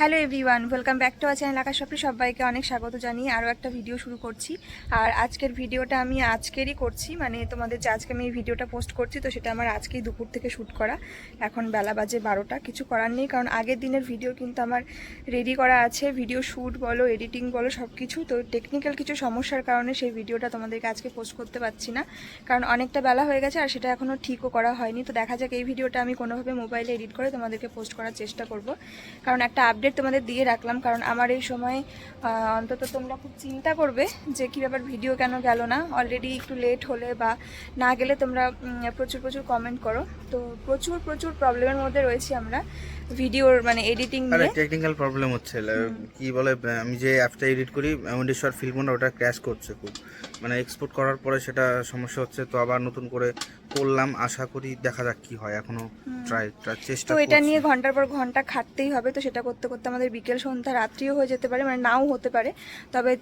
Hello everyone welcome back to our channel Akash সপ্রি সবাইকে অনেক স্বাগত জানিয়ে আরও একটা ভিডিও শুরু করছি। আর আজকের ভিডিওটা আমি আজকেরই করছি মানে তোমাদের যে আজকে আমি এই ভিডিওটা পোস্ট করছি, তো সেটা আমার আজকেই দুপুর থেকে শ্যুট করা। এখন বেলা বাজে বারোটা, কিছু করার নেই, কারণ আগের দিনের ভিডিও কিন্তু আমার রেডি করা আছে। ভিডিও শ্যুট বলো এডিটিং বলো সব কিছু তো টেকনিক্যাল কিছু সমস্যার কারণে সেই ভিডিওটা তোমাদেরকে আজকে পোস্ট করতে পারছি না। কারণ অনেকটা বেলা হয়ে গেছে আর সেটা এখনও ঠিকও করা হয়নি। তো দেখা যাক, এই ভিডিওটা আমি কোনোভাবে মোবাইলে এডিট করে তোমাদেরকে পোস্ট করার চেষ্টা করব। কারণ একটা আপডেট তোমাদের দিয়ে রাখলাম কারণ আমার এই সময় অন্তত তোমরা খুব চিন্তা করবে যে কী ব্যাপার ভিডিও কেন গেল না। অলরেডি একটু লেট হলে বা না গেলে তোমরা প্রচুর প্রচুর কমেন্ট করো। তো প্রচুর প্রচুর প্রবলেমের মধ্যে রয়েছি আমরা ভিডিওর মানে এডিটিং নিয়ে। টেকনিক্যাল প্রবলেম হচ্ছে কি বলে আমি যে অ্যাপটা এডিট করি এমন্ডেশ্বর ফিল্মটা ওটা ক্র্যাশ করছে খুব। মানে এক্সপোর্ট করার পরে সেটা সমস্যা হচ্ছে তো আবার নতুন করে করলাম আশা করি দেখা যাক কি হয়। এখনও ট্রাই ট্রাই চেষ্টা তো এটা নিয়ে ঘণ্টার পর ঘণ্টা খাটতেই হবে তো সেটা করতে করতে আমাদের বিকেল সন্ধ্যা রাত্রিও হয়ে যেতে পারে মানে নাও হতে পারে। তবে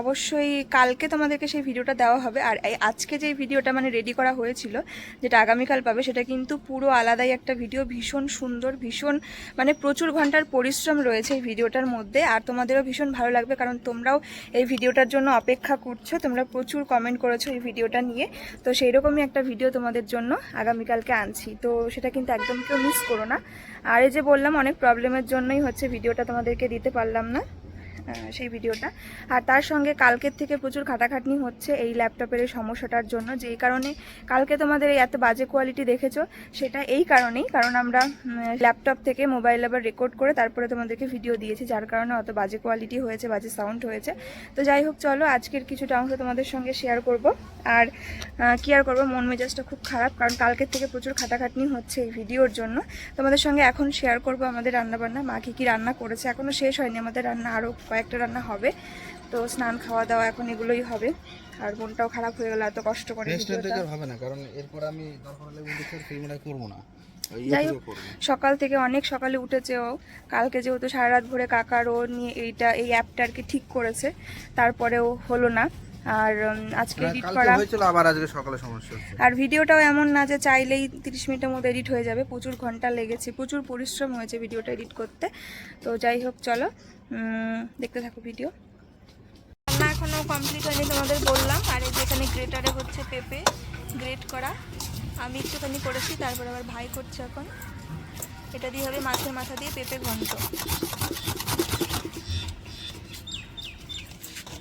অবশ্যই কালকে তোমাদেরকে সেই ভিডিওটা দেওয়া হবে। আর এই আজকে যে ভিডিওটা মানে রেডি করা হয়েছিল যেটা আগামীকাল পাবে সেটা কিন্তু পুরো আলাদাই একটা ভিডিও ভীষণ সুন্দর ভীষণ মানে প্রচুর ঘণ্টার পরিশ্রম রয়েছে এই ভিডিওটার মধ্যে। আর তোমাদেরও ভীষণ ভালো লাগবে কারণ তোমরাও এই ভিডিওটার জন্য অপেক্ষা করছ তোমরা প্রচুর কমেন্ট করেছ এই ভিডিওটা নিয়ে। তো সেই রকমই একটা ভিডিও তোমাদের জন্য আগামীকালকে আনছি। তো সেটা কিন্তু একদম কেউ মিস করো না। আর এই যে বললাম, অনেক প্রবলেমের জন্যই হচ্ছে ভিডিওটা তোমাদেরকে দিতে পারলাম না। সেই ভিডিওটা। আর তার সঙ্গে কালকের থেকে প্রচুর খাটাখাটনি হচ্ছে এই ল্যাপটপের এই সমস্যাটার জন্য। যেই কারণে কালকে তোমাদের এই এত বাজে কোয়ালিটি দেখেছ, সেটা এই কারণেই। কারণ আমরা ল্যাপটপ থেকে মোবাইল আবার রেকর্ড করে তারপরে তোমাদেরকে ভিডিও দিয়েছি, যার কারণে অত বাজে কোয়ালিটি হয়েছে, বাজে সাউন্ড হয়েছে। তো যাই হোক, চলো আজকের কিছুটা অংশ তোমাদের সঙ্গে শেয়ার করব। আর কি আর করব, মন মেজাজটা খুব খারাপ, কারণ কালকের থেকে প্রচুর খাটাখাটনি হচ্ছে এই ভিডিওর জন্য। তোমাদের সঙ্গে এখন শেয়ার করব আমাদের রান্নাবান্না। মা কী কী রান্না করেছে? এখনও শেষ হয়নি আমাদের রান্না আরও কয়েকটা রান্না হবে। তো স্নান খাওয়া দাওয়া এখন এগুলোই হবে। আর মনটাও খারাপ হয়ে গেল এত কষ্ট করে হবে না কারণ এরপর আমি দরকার করব না। যাই হোক সকাল থেকে অনেক সকালে উঠেছে ও। কালকে যেহেতু সারা রাত ভরে কাকার ও নিয়ে এইটা এই অ্যাপটা আর কি ঠিক করেছে তারপরেও হলো না। আর আজকে এডিট করা। হয়েছিল আবার আজকে সকালে সমস্যা হচ্ছে। আর ভিডিওটাও এমন না যে চাইলেই তিরিশ মিনিটের মধ্যে এডিট হয়ে যাবে প্রচুর ঘণ্টা লেগেছে প্রচুর পরিশ্রম হয়েছে ভিডিওটা এডিট করতে। তো যাই হোক চলো দেখতে থাকো ভিডিও রান্না এখনও কমপ্লিট হয়নি তোমাদের বললাম আর এই যে এখানে গ্রেটারে হচ্ছে পেঁপে গ্রেট করা। আমি একটুখানি করেছি তারপর আবার ভাই করছে এখন। এটা দিয়ে হবে মাছের মাথা দিয়ে পেঁপে ঘন্ট।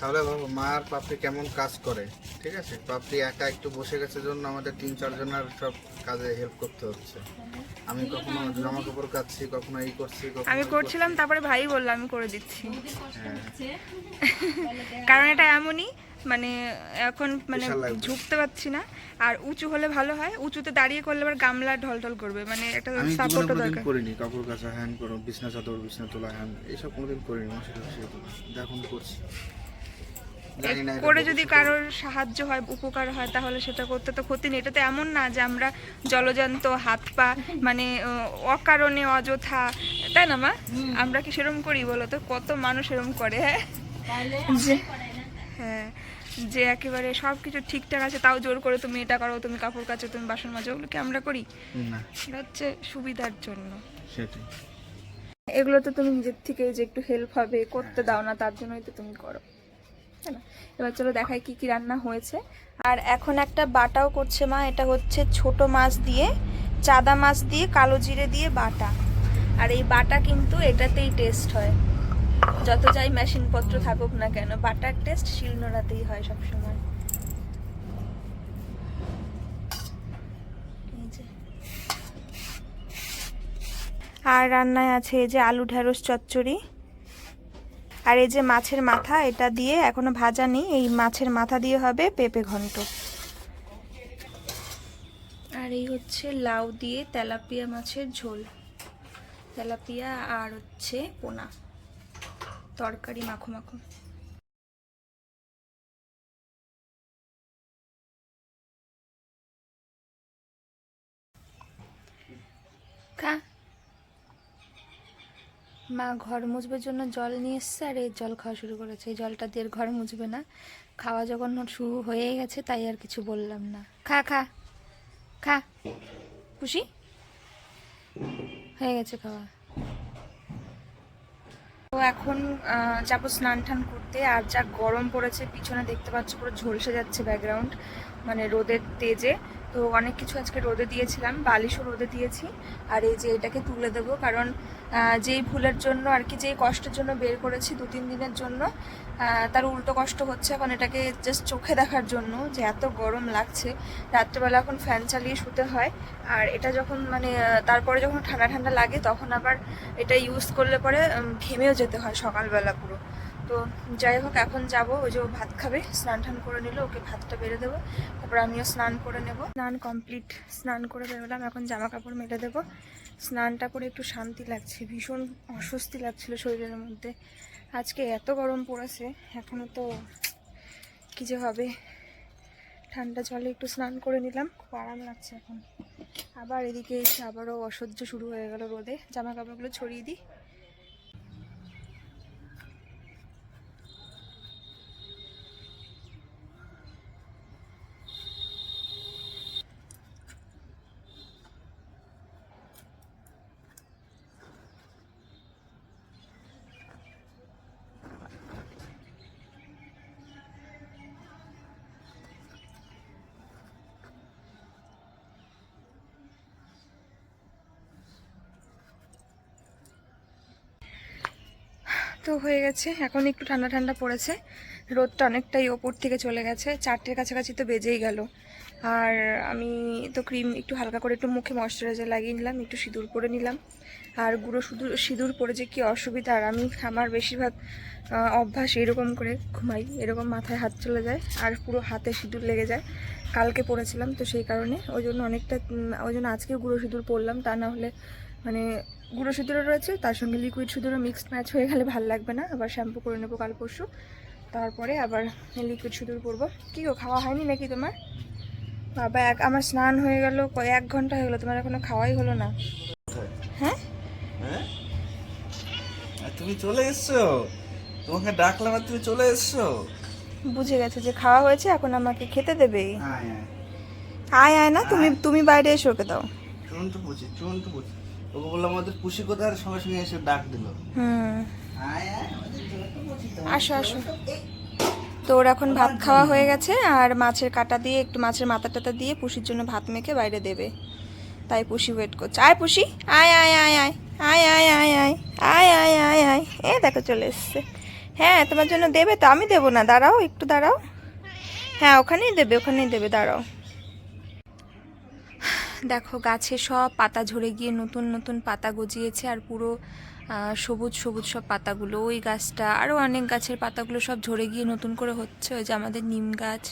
তাহলে ভাবো মা আর পাপড়ি কেমন কাজ করে ঠিক আছে? পাপড়ি একা একটু বসে গেছে জন্য আমাদের তিন চারজনের সব কাজে হেল্প করতে হচ্ছে। আমি কখনো জামা কাপড় কাচ্ছি কখনো এই করছি আমি করছিলাম তারপরে ভাই বলল আমি করে দিচ্ছি। হ্যাঁ। কারণ এটা এমনই মানে এখন মানে ঝুঁকতে পারছি না। আর উঁচু হলে ভালো হয় উঁচুতে দাঁড়িয়ে করলে আবার গামলা ঢল ঢল করবে মানে একটা সাপোর্টও দরকার। করিনি কাপড় কাচা হ্যান করো বিছনা চাদর বিছনা তোলা হ্যান এইসব কোনোদিন করিনি এখন করছি। করে যদি কারোর সাহায্য হয় উপকার হয় তাহলে সেটা করতে তো ক্ষতি নেই। এটা তো এমন না যে আমরা জলজান্ত হাত পা মানে অকারণে অযথা তাই না মা? আমরা কি সেরম করি বলো তো? কত মানুষ এরম করে হ্যাঁ? যে হ্যাঁ যে একেবারে সব কিছু ঠিকঠাক আছে তাও জোর করে তুমি এটা করো তুমি কাপড় কাচো তুমি বাসন মাজো ওগুলো কি আমরা করি? না। এটা হচ্ছে সুবিধার জন্য। সেটাই। এগুলো তো তুমি নিজের থেকে যে একটু হেল্প হবে করতে দাও না তার জন্যই তো তুমি করো। এবার চলো দেখাই কি কি রান্না হয়েছে। আর এখন একটা বাটাও করছে মা, এটা হচ্ছে ছোট মাছ দিয়ে, চাদা মাছ দিয়ে, কালো জিরে দিয়ে বাটা। আর এই বাটা কিন্তু এটাতেই টেস্ট হয়। যত যাই মেশিনপত্র থাকুক না কেন, বাটার টেস্ট শিলনোড়াতেই হয় সবসময়। আর রান্নায় আছে এই যে আলু ঢ্যাঁড়স চচ্চড়ি। আর এই যে মাছের মাথা, এটা দিয়ে এখনও ভাজা নেই, এই মাছের মাথা দিয়ে হবে পেঁপে ঘন্ট। আর এই হচ্ছে লাউ দিয়ে তেলাপিয়া মাছের ঝোল। তেলাপিয়া আর হচ্ছে পোনা, তরকারি মাখো মাখো। খা মা ঘর মুছবার জন্য জল নিয়ে এসছে আর এই জল খাওয়া শুরু করেছে। এই জলটা দিয়ে ঘর মুছবে না। খাওয়া যখন শুরু হয়ে গেছে তাই আর কিছু বললাম না। খা খা। খা। খুশি? হয়ে গেছে খাওয়া। তো এখন যাব স্নান টান করতে। আর যা গরম পড়েছে, পিছনে দেখতে পাচ্ছ পুরো ঝলসে যাচ্ছে ব্যাকগ্রাউন্ড মানে রোদের তেজে। তো অনেক কিছু আজকে রোদে দিয়েছিলাম, বালিশও রোদে দিয়েছি। আর এই যে এটাকে তুলে দেবো, কারণ যেই ভুলের জন্য আর কি, যেই কষ্টের জন্য বের করেছি দু তিন দিনের জন্য তার উল্টো কষ্ট হচ্ছে এখন এটাকে জাস্ট চোখে দেখার জন্য যে এত গরম লাগছে। রাত্রেবেলা এখন ফ্যান চালিয়ে শুতে হয়, আর এটা যখন মানে তারপরে যখন ঠান্ডা ঠান্ডা লাগে, তখন আবার এটা ইউজ করলে পরে ঘেমেও যেতে হয় সকালবেলা পুরো। তো যাই হোক, এখন যাব। ওই যে ভাত খাবে, স্নান টান করে নিল, ওকে ভাতটা বেড়ে দেবো। তারপর আমিও স্নান করে নেব। স্নান কমপ্লিট, স্নান করে বেরোলাম। এখন জামা কাপড় মেলে দেবো। স্নানটা করে একটু শান্তি লাগছে, ভীষণ অস্বস্তি লাগছিল শরীরের মধ্যে। আজকে এত গরম পড়েছে এখনও তো কী যে হবে। ঠান্ডা জলে একটু স্নান করে নিলাম, খুব আরাম লাগছে এখন। আবার এদিকে এসে আবারও অসহ্য শুরু হয়ে গেল রোদে। জামা কাপড়গুলো ছড়িয়ে দিই। তো হয়ে গেছে। এখন একটু ঠান্ডা ঠান্ডা পড়েছে। রোদটা অনেকটাই ওপর থেকে চলে গেছে। চারটের কাছাকাছি তো বেজেই গেল। আর আমি তো ক্রিম একটু হালকা করে একটু মুখে ময়শ্চারাইজার লাগিয়ে নিলাম, একটু সিঁদুর পরে নিলাম। আর গুঁড়ো শুধু সিঁদুর পরে যে কী অসুবিধা, আর আমি আমার বেশিরভাগ অভ্যাস এরকম করে ঘুমাই, এরকম মাথায় হাত চলে যায়, আর পুরো হাতে সিঁদুর লেগে যায়। কালকে পড়েছিলাম তো সেই কারণে। ওই জন্য অনেকটা ওই জন্য আজকেও গুঁড়ো সিঁদুর পরলাম। তা না হলে মানে গুঁড়ো সিঁদুরও রয়েছে তার সঙ্গে লিকুইড সিঁদুরও মিক্সড ম্যাচ হয়ে গেলে ভালো লাগবে না। আবার শ্যাম্পু করে নেব কাল পরশু। তারপরে আবার লিকুইড সিঁদুর পরবো। কী গো খাওয়া হয়নি নাকি তোমার? বাবা এক আমার স্নান হয়ে গেল এক ঘণ্টা হয়ে গেলো তোমার এখনও খাওয়াই হলো না। হ্যাঁ? হ্যাঁ? তুমি চলে এসছো? তোমাকে ডাকলাম আর তুমি চলে এসছো? বুঝে গেছে যে খাওয়া হয়েছে এখন আমাকে খেতে দেবে। আয় আয়। আয় আয় না তুমি তুমি বাইরে এসে ওকে দাও। চুন তো বুঝি চুন তো বুঝি। ওকে বললাম আমাদের পুষি কোথায় সঙ্গে সঙ্গে এসে ডাক দিল। আসো আসো। তো ওর এখন ভাত খাওয়া হয়ে গেছে আর মাছের কাটা দিয়ে একটু মাছের মাথা টাতা দিয়ে পুষির জন্য ভাত মেখে বাইরে দেবে। তাই পুষি ওয়েট করছে। আয় পুষি। আয় আয় আয় আয়। আয় আয় আয় আয়। আয় আয় আয় আয়। এ দেখো চলে এসছে। হ্যাঁ তোমার জন্য দেবে তো? আমি দেবো না। দাঁড়াও একটু দাঁড়াও। হ্যাঁ ওখানেই দেবে ওখানেই দেবে। দাঁড়াও। দেখো, গাছে সব পাতা ঝরে গিয়ে নতুন নতুন পাতা গজিয়েছে আর পুরো সবুজ সবুজ সব পাতাগুলো। ওই গাছটা আরও অনেক গাছের পাতাগুলো সব ঝরে গিয়ে নতুন করে হচ্ছে, ওই যে আমাদের নিম গাছ।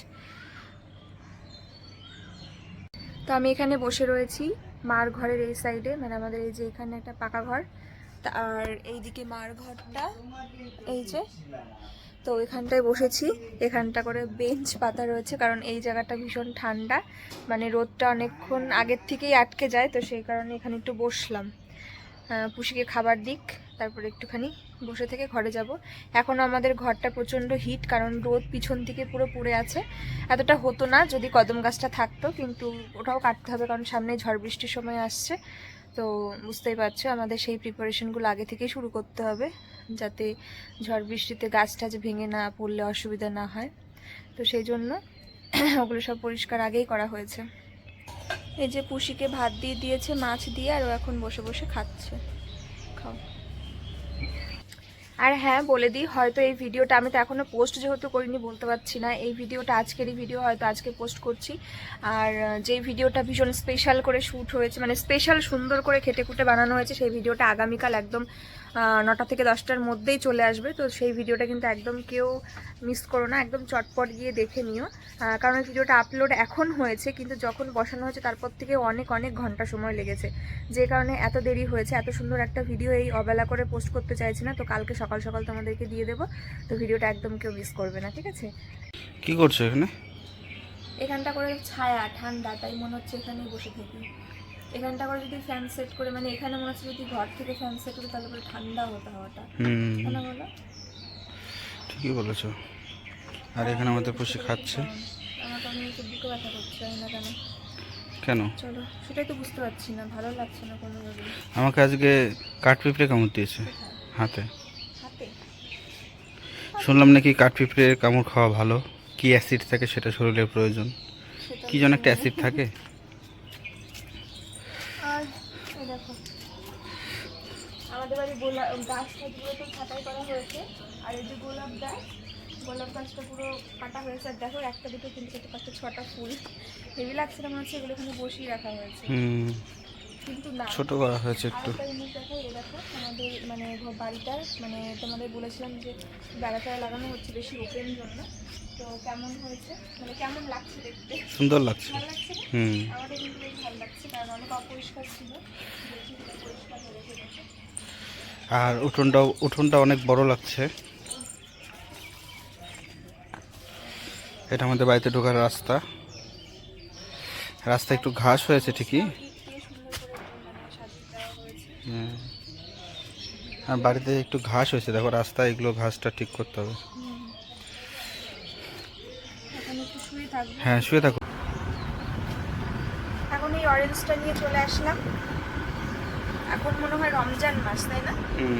তো আমি এখানে বসে রয়েছি মার ঘরের এই সাইডে মানে আমাদের এই যে এখানে একটা পাকা ঘর। আর এইদিকে মার ঘরটা, এই যে তো এখানটায় বসেছি। এখানটা করে বেঞ্চ পাতা রয়েছে, কারণ এই জায়গাটা ভীষণ ঠান্ডা। মানে রোদটা অনেকক্ষণ আগের থেকেই আটকে যায়, তো সেই কারণে এখানে একটু বসলাম। পুষিকে খাবার দিক, তারপরে একটুখানি বসে থেকে ঘরে যাব। এখনও আমাদের ঘরটা প্রচণ্ড হিট কারণ রোদ পিছন থেকে পুরো পুড়ে আছে। এতটা হতো না, যদি কদম গাছটা থাকতো, কিন্তু ওটাও কাটতে হবে, কারণ সামনে ঝড় বৃষ্টির সময় আসছে। তো বুঝতেই পারছ, আমাদের সেই প্রিপারেশনগুলো আগে থেকেই শুরু করতে হবে। যাতে ঝড় বৃষ্টিতে গাছ টাছ ভেঙে না পড়লে অসুবিধা না হয়। তো সেই জন্য ওগুলো সব পরিষ্কার আগেই করা হয়েছে। এই যে পুষিকে ভাত দিয়ে দিয়েছে, মাছ দিয়ে, আর ও এখন বসে বসে খাচ্ছে। খাও। আর হ্যাঁ বলে দিই, হয়তো এই ভিডিওটা আমি তো এখনও পোস্ট যেহেতু করিনি, বলতে পারছি না। এই ভিডিওটা আজকেরই ভিডিও হয়তো আজকে পোস্ট করছি। আর যে ভিডিওটা ভীষণ স্পেশাল করে শ্যুট হয়েছে মানে স্পেশাল সুন্দর করে খেটে খুঁটে বানানো হয়েছে, সেই ভিডিওটা আগামীকাল একদম নটা থেকে দশটার মধ্যেই চলে আসবে। তো সেই ভিডিওটা কিন্তু একদম কেউ মিস করো না, একদম চটপট গিয়ে দেখে নিও। কারণ এই ভিডিওটা আপলোড এখন হয়েছে, কিন্তু যখন বসানো হয়েছে, তারপর থেকে অনেক অনেক ঘণ্টা সময় লেগেছে। যে কারণে এত দেরি হয়েছে, এত সুন্দর একটা ভিডিও এই অবেলা করে পোস্ট করতে চাইছি না, তো কালকে সকাল সকাল সকাল তোমাদেরকে দিয়ে দেবো। তো ভিডিওটা একদম কেউ মিস করবে না ঠিক আছে? কি করছ এখানে? এখানটা করে ছায়া ঠান্ডা তাই মনে হচ্ছে এখানেই বসে থাকি। এখানটা করে যদি ফ্যান সেট করে মানে এখানে মনে হচ্ছে যদি ঘর থেকে ফ্যান সেট করে তাহলে পরে ঠান্ডা হতো হাওয়াটা। না বলো? ঠিকই বলেছ। আর এখানে আমাদের পুষি খাচ্ছে। আমার তো আমি একটু বুকে ব্যথা করছে না কেন কেন? চলো সেটাই তো বুঝতে পারছি না ভালো লাগছে না কোনোভাবে আমাকে আজকে কাঠ পিঁপড়ে কামড় দিয়েছে হাতে। শুনলাম নাকি কাঠপিঁপড়ের কামড় খাওয়া ভালো। কি অ্যাসিড থাকে সেটা শরীরের প্রয়োজন? কি যেন একটা অ্যাসিড থাকে? আর দেখো। আমাদের বাড়ি গোলাপ গাছ টাছগুলো তো ছাঁটাই করা হয়েছে। আর এই যে গোলাপ গাছ গোলাপ গাছটা পুরো কাটা হয়েছে। আর দেখো একটা দুটো তিনটে চারটে পাঁচটা ছটা ফুল। হেভি লাগছে না মনে হচ্ছে এগুলো এখানে বসিয়ে রাখা হয়েছে। ছোট করা হয়েছে একটু। আমাদের মানে বাড়িটার মানে তোমাদের বলেছিলাম যে বেড়াটা লাগানো হচ্ছে বেশি ওপেন জন্য। তো কেমন হয়েছে? মানে কেমন লাগছে দেখতে? সুন্দর লাগছে। হুম। আমাদের কিন্তু বেশ ভালো লাগছে কারণ অনেক অপরিষ্কার ছিল। পরিষ্কার আর উঠোনটাও উঠোনটা অনেক বড় লাগছে। এটা আমাদের বাড়িতে ঢোকার রাস্তা। রাস্তা একটু ঘাস হয়েছে ঠিকই ইট দিয়ে সুন্দর করে একদম মানে সাজিয়ে দেওয়া হয়েছে হুম। আর বাড়িতে একটু ঘাস হয়েছে দেখো রাস্তা এগুলো ঘাসটা ঠিক করতে হবে। একটু শুয়ে থাকব। হ্যাঁ শুয়ে থাকো। এখন এই অরেঞ্জটা নিয়ে চলে আসলাম। এখন মনে হয় রমজান মাস তাই না?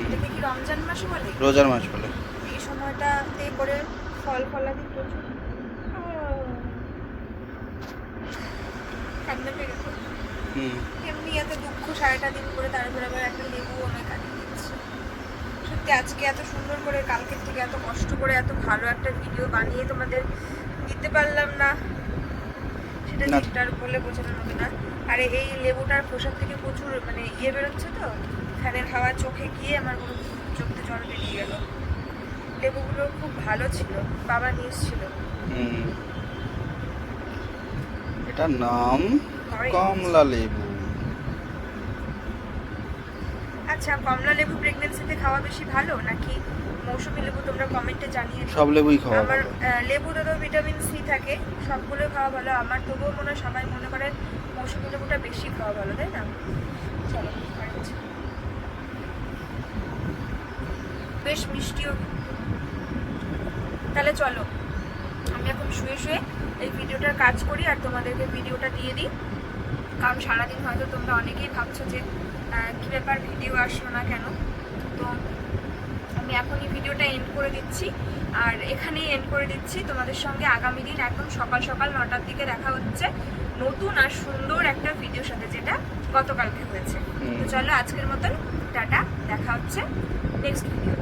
এটাকে কি রমজান মাস বলে? রোজার মাস বলে। এই সময়টাতে করে ফল ফলাদি প্রচুর। কান্না পেয়ে গেছে। হুম। এমনি এত দুঃখ সারাটা দিন করে তারপরে আবার একটা লেবু অনেক কাটিয়ে দিচ্ছে সত্যি আজকে এত সুন্দর করে কালকের থেকে এত কষ্ট করে এত ভালো একটা ভিডিও বানিয়ে তোমাদের দিতে পারলাম না। সেটা। ঠিকঠাক বলে বোঝানো হবে না। আর এই লেবুটার খোসার থেকে প্রচুর মানে ইয়ে বেরোচ্ছে তো ফ্যানের হাওয়া চোখে গিয়ে আমার পুরো চোখতে জল বেরিয়ে গেল। লেবুগুলো খুব ভালো ছিল বাবা নিয়ে এসেছিল এটার নাম। কমলা লেবু। আচ্ছা কমলা লেবু প্রেগনেন্সিতে খাওয়া বেশি ভালো নাকি মৌসুমি লেবু তোমরা কমেন্টে জানিয়ে সব লেবুই খাওয়া আমার লেবুতে তো ভিটামিন সি থাকে সবগুলো খাওয়া ভালো। আমার তবুও মনে হয় সবাই মনে করে মৌসুমি লেবুটা বেশি খাওয়া ভালো তাই না? চলো বেশ মিষ্টিও। তাহলে চলো আমি এখন শুয়ে শুয়ে এই ভিডিওটার কাজ করি আর তোমাদেরকে ভিডিওটা দিয়ে দিই। কারণ সারাদিন হয়তো তোমরা অনেকেই ভাবছ যে কি ব্যাপার ভিডিও আসলো না কেন? তো আমি এখনই ভিডিওটা এন্ড করে দিচ্ছি। আর এখানেই এন্ড করে দিচ্ছি। তোমাদের সঙ্গে আগামী দিন একদম সকাল সকাল নটার দিকে দেখা হচ্ছে নতুন আর সুন্দর একটা ভিডিওর সাথে যেটা গতকালকে হয়েছে। তো চলো আজকের মতন টাটা দেখা হচ্ছে নেক্সট ভিডিওতে